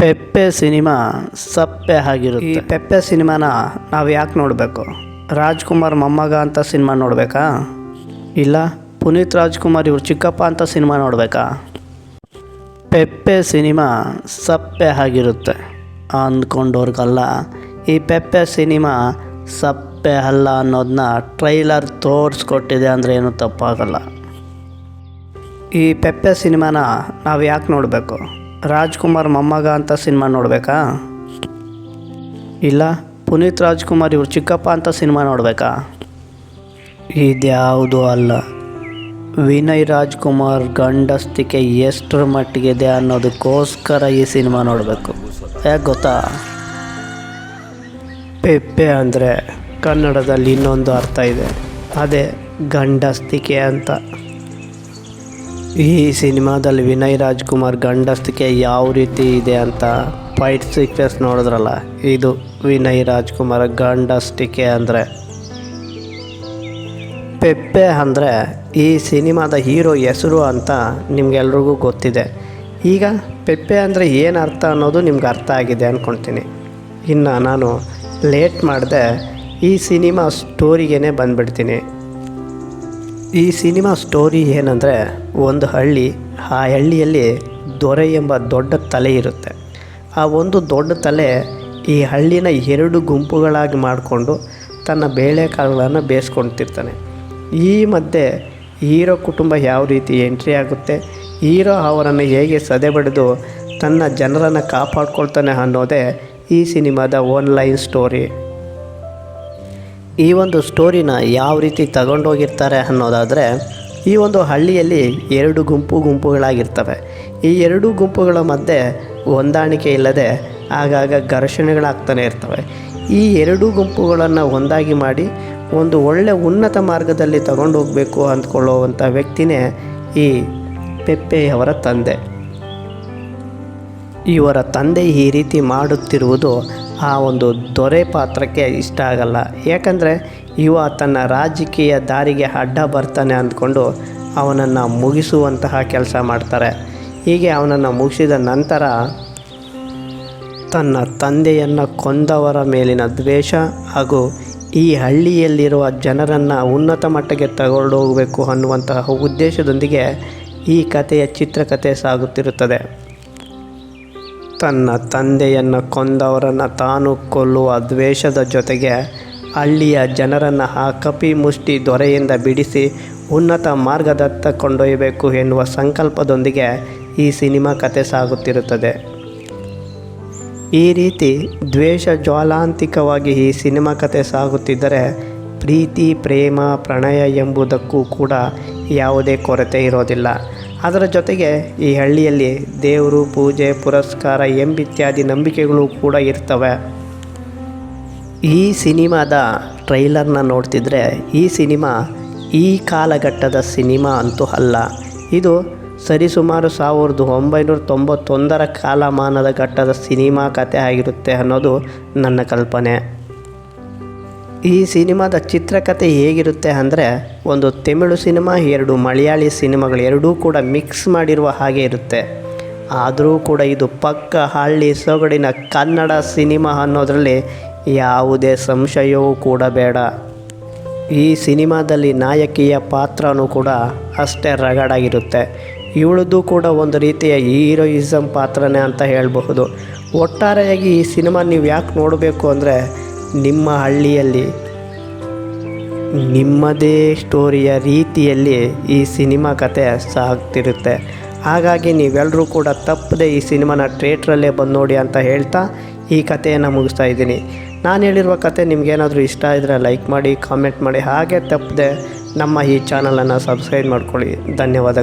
ಪೆಪ್ಪೆ cinema ಸಪ್ಪೆ ಆಗಿರುತ್ತೆ. ಈ ಪೆಪ್ಪೆ ಸಿನಿಮಾನ ನಾವು ಯಾಕೆ ನೋಡಬೇಕು? ರಾಜ್ಕುಮಾರ್ ಮೊಮ್ಮಗ ಅಂತ ಸಿನಿಮಾ ನೋಡಬೇಕಾ? ಇಲ್ಲ, ಪುನೀತ್ ರಾಜ್ಕುಮಾರ್ ಇವ್ರ ಚಿಕ್ಕಪ್ಪ ಅಂತ ಸಿನಿಮಾ ನೋಡಬೇಕಾ? ಪೆಪ್ಪೆ ಸಿನಿಮಾ ಸಪ್ಪೆ ಆಗಿರುತ್ತೆ. ಅಂದ್ಕೊಂಡವ್ರಿಗಲ್ಲ ಈ ಪೆಪ್ಪೆ ಸಿನಿಮಾ ಸಪ್ಪೆ ಅಲ್ಲ ಅನ್ನೋದನ್ನ ಟ್ರೈಲರ್ ತೋರಿಸ್ಕೊಟ್ಟಿದೆ ಅಂದರೆ ಏನು ತಪ್ಪಾಗಲ್ಲ. ಈ ಪೆಪ್ಪೆ ಸಿನಿಮಾನ ನಾವು ಯಾಕೆ ನೋಡಬೇಕು? ರಾಜ್ಕುಮಾರ್ ಮೊಮ್ಮಗ ಅಂತ ಸಿನಿಮಾ ನೋಡಬೇಕಾ? ಇಲ್ಲ, ಪುನೀತ್ ರಾಜ್ಕುಮಾರ್ ಇವ್ರ ಚಿಕ್ಕಪ್ಪ ಅಂತ ಸಿನಿಮಾ ನೋಡಬೇಕಾ? ಇದ್ಯಾವುದು ಅಲ್ಲ. ವಿನಯ್ ರಾಜ್ಕುಮಾರ್ ಗಂಡಸ್ತಿಕೆ ಎಷ್ಟರ ಮಟ್ಟಿಗಿದೆ ಅನ್ನೋದಕ್ಕೋಸ್ಕರ ಈ ಸಿನಿಮಾ ನೋಡಬೇಕು. ಯಾಕೆ ಗೊತ್ತಾ? ಪೆಪ್ಪೆ ಅಂದರೆ ಕನ್ನಡದಲ್ಲಿ ಇನ್ನೊಂದು ಅರ್ಥ ಇದೆ. ಅದೇ ಗಂಡಸ್ತಿಕೆ ಅಂತ. ಈ ಸಿನಿಮಾದಲ್ಲಿ ವಿನಯ್ ರಾಜ್ಕುಮಾರ್ ಗಂಡಸ್ತಿಕೆ ಯಾವ ರೀತಿ ಇದೆ ಅಂತ ಫೈಟ್ ಸೀಕ್ವೆನ್ಸ್ ನೋಡಿದ್ರಲ್ಲ, ಇದು ವಿನಯ್ ರಾಜ್ಕುಮಾರ್ ಗಂಡಸ್ತಿಕೆ ಅಂದರೆ. ಪೆಪ್ಪೆ ಅಂದರೆ ಈ ಸಿನಿಮಾದ ಹೀರೋ ಹೆಸರು ಅಂತ ನಿಮಗೆಲ್ರಿಗೂ ಗೊತ್ತಿದೆ. ಈಗ ಪೆಪ್ಪೆ ಅಂದರೆ ಏನು ಅರ್ಥ ಅನ್ನೋದು ನಿಮ್ಗೆ ಅರ್ಥ ಆಗಿದೆ ಅಂದ್ಕೊಳ್ತೀನಿ ಇನ್ನು ನಾನು ಲೇಟ್ ಮಾಡಿದೆ ಈ ಸಿನಿಮಾ ಸ್ಟೋರಿಗೇ ಬಂದುಬಿಡ್ತೀನಿ. ಈ ಸಿನಿಮಾ ಸ್ಟೋರಿ ಏನಂದರೆ ಒಂದು ಹಳ್ಳಿ, ಆ ಹಳ್ಳಿಯಲ್ಲಿ ದೊರೆ ಎಂಬ ದೊಡ್ಡ ತಲೆ ಇರುತ್ತೆ. ಆ ಒಂದು ದೊಡ್ಡ ತಲೆ ಈ ಹಳ್ಳಿನ ಎರಡು ಗುಂಪುಗಳಾಗಿ ಮಾಡಿಕೊಂಡು ತನ್ನ ಬೇಳೆಕಾಳುಗಳನ್ನು ಬೇಯಿಸ್ಕೊಳ್ತಿರ್ತಾನೆ. ಈ ಮಧ್ಯೆ ಹೀರೋ ಕುಟುಂಬ ಯಾವ ರೀತಿ ಎಂಟ್ರಿ ಆಗುತ್ತೆ, ಹೀರೋ ಅವರನ್ನು ಹೇಗೆ ಸದೆ ಬಡಿದು ತನ್ನ ಜನರನ್ನು ಕಾಪಾಡ್ಕೊಳ್ತಾನೆ ಅನ್ನೋದೇ ಈ ಸಿನಿಮಾದ ಲೈನ್ ಸ್ಟೋರಿ ಈ ಒಂದು ಸ್ಟೋರಿನ ಯಾವ ರೀತಿ ತಗೊಂಡೋಗಿರ್ತಾರೆ ಅನ್ನೋದಾದರೆ, ಈ ಒಂದು ಹಳ್ಳಿಯಲ್ಲಿ ಎರಡು ಗುಂಪು ಗುಂಪುಗಳಾಗಿರ್ತವೆ. ಈ ಎರಡು ಗುಂಪುಗಳ ಮಧ್ಯೆ ಹೊಂದಾಣಿಕೆ ಇಲ್ಲದೆ ಆಗಾಗ ಘರ್ಷಣೆಗಳಾಗ್ತಾನೆ ಇರ್ತವೆ. ಈ ಎರಡು ಗುಂಪುಗಳನ್ನು ಒಂದಾಗಿ ಮಾಡಿ ಒಂದು ಒಳ್ಳೆ ಉನ್ನತ ಮಾರ್ಗದಲ್ಲಿ ತಗೊಂಡು ಹೋಗಬೇಕು ಅಂದ್ಕೊಳ್ಳುವಂಥ ವ್ಯಕ್ತಿನೇ ಈ ಪೆಪ್ಪೆಯವರ ತಂದೆ. ಇವರ ತಂದೆ ಈ ರೀತಿ ಮಾಡುತ್ತಿರುವುದು ಆ ಒಂದು ದೊರೆ ಪಾತ್ರಕ್ಕೆ ಇಷ್ಟ ಆಗಲ್ಲ. ಯಾಕಂದರೆ ಇವ ತನ್ನ ರಾಜಕೀಯ ದಾರಿಗೆ ಅಡ್ಡ ಬರ್ತಾನೆ ಅಂದ್ಕೊಂಡು ಅವನನ್ನು ಮುಗಿಸುವಂತಹ ಕೆಲಸ ಮಾಡ್ತಾರೆ. ಹೀಗೆ ಅವನನ್ನು ಮುಗಿಸಿದ ನಂತರ ತನ್ನ ತಂದೆಯನ್ನು ಕೊಂದವರ ಮೇಲಿನ ದ್ವೇಷ ಹಾಗೂ ಈ ಹಳ್ಳಿಯಲ್ಲಿರುವ ಜನರನ್ನು ಉನ್ನತ ಮಟ್ಟಕ್ಕೆ ತಗೊಂಡು ಹೋಗಬೇಕು ಅನ್ನುವಂತಹ ಉದ್ದೇಶದೊಂದಿಗೆ ಈ ಕಥೆಯ ಚಿತ್ರಕಥೆ ಸಾಗುತ್ತಿರುತ್ತದೆ. ತನ್ನ ತಂದೆಯನ್ನು ಕೊಂದವರನ್ನು ತಾನು ಕೊಲ್ಲುವ ದ್ವೇಷದ ಜೊತೆಗೆ ಹಳ್ಳಿಯ ಜನರನ್ನು ಆ ಕಪಿ ಮುಷ್ಟಿ ದೊರೆಯಿಂದ ಬಿಡಿಸಿ ಉನ್ನತ ಮಾರ್ಗದತ್ತ ಕೊಂಡೊಯ್ಯಬೇಕು ಎನ್ನುವ ಸಂಕಲ್ಪದೊಂದಿಗೆ ಈ ಸಿನಿಮಾ ಕತೆ ಸಾಗುತ್ತಿರುತ್ತದೆ. ಈ ರೀತಿ ದ್ವೇಷ ಜ್ವಾಲಾಂತಿಕವಾಗಿ ಈ ಸಿನಿಮಾ ಕತೆ ಸಾಗುತ್ತಿದ್ದರೆ ಪ್ರೀತಿ, ಪ್ರೇಮ, ಪ್ರಣಯ ಎಂಬುದಕ್ಕೂ ಕೂಡ ಯಾವುದೇ ಕೊರತೆ ಇರೋದಿಲ್ಲ. ಅದರ ಜೊತೆಗೆ ಈ ಹಳ್ಳಿಯಲ್ಲಿ ದೇವರು, ಪೂಜೆ, ಪುರಸ್ಕಾರ ಎಂಬಿತ್ಯಾದಿ ನಂಬಿಕೆಗಳು ಕೂಡ ಇರ್ತವೆ. ಈ ಸಿನಿಮಾದ ಟ್ರೈಲರ್ನ ನೋಡ್ತಿದ್ರೆ ಈ ಸಿನಿಮಾ ಈ ಕಾಲಘಟ್ಟದ ಸಿನಿಮಾ ಅಂತೂ ಅಲ್ಲ. ಇದು ಸರಿಸುಮಾರು ಸಾವಿರದ ಒಂಬೈನೂರ ತೊಂಬತ್ತೊಂದರ ಕಾಲಮಾನದ ಘಟ್ಟದ ಸಿನಿಮಾ ಕಥೆ ಆಗಿರುತ್ತೆ ಅನ್ನೋದು ನನ್ನ ಕಲ್ಪನೆ. ಈ ಸಿನಿಮಾದ ಚಿತ್ರಕಥೆ ಹೇಗಿರುತ್ತೆ ಅಂದರೆ ಒಂದು ತಮಿಳು ಸಿನಿಮಾ, ಎರಡು ಮಲಯಾಳಿ ಸಿನಿಮಾಗಳು ಎರಡೂ ಕೂಡ ಮಿಕ್ಸ್ ಮಾಡಿರುವ ಹಾಗೆ ಇರುತ್ತೆ. ಆದರೂ ಕೂಡ ಇದು ಪಕ್ಕ ಹಳ್ಳಿ ಸೊಗಡಿನ ಕನ್ನಡ ಸಿನಿಮಾ ಅನ್ನೋದರಲ್ಲಿ ಯಾವುದೇ ಸಂಶಯವೂ ಕೂಡ ಬೇಡ. ಈ ಸಿನಿಮಾದಲ್ಲಿ ನಾಯಕಿಯ ಪಾತ್ರನೂ ಕೂಡ ಅಷ್ಟೇ ರಗಡಾಗಿರುತ್ತೆ. ಇವಳದ್ದು ಕೂಡ ಒಂದು ರೀತಿಯ ಹೀರೋಯಿಸಮ್ ಪಾತ್ರನೇ ಅಂತ ಹೇಳಬಹುದು. ಒಟ್ಟಾರೆಯಾಗಿ ಈ ಸಿನಿಮಾ ನೀವು ಯಾಕೆ ನೋಡಬೇಕು ಅಂದರೆ ನಿಮ್ಮ ಹಳ್ಳಿಯಲ್ಲಿ, ನಿಮ್ಮದೇ ಸ್ಟೋರಿಯ ರೀತಿಯಲ್ಲಿ ಈ ಸಿನಿಮಾ ಕತೆ ಸಾಗ್ತಿರುತ್ತೆ. ಹಾಗಾಗಿ ನೀವೆಲ್ಲರೂ ಕೂಡ ತಪ್ಪದೆ ಈ ಸಿನಿಮಾನ ಥಿಯೇಟ್ರಲ್ಲೇ ಬಂದು ನೋಡಿ ಅಂತ ಹೇಳ್ತಾ ಈ ಕಥೆಯನ್ನು ಮುಗಿಸ್ತಾ ಇದ್ದೀನಿ. ನಾನು ಹೇಳಿರುವ ಕತೆ ನಿಮಗೇನಾದರೂ ಇಷ್ಟ ಇದ್ದರೆ ಲೈಕ್ ಮಾಡಿ, ಕಾಮೆಂಟ್ ಮಾಡಿ, ಹಾಗೆ ತಪ್ಪದೆ ನಮ್ಮ ಈ ಚಾನಲನ್ನು ಸಬ್ಸ್ಕ್ರೈಬ್ ಮಾಡ್ಕೊಳ್ಳಿ. ಧನ್ಯವಾದಗಳು.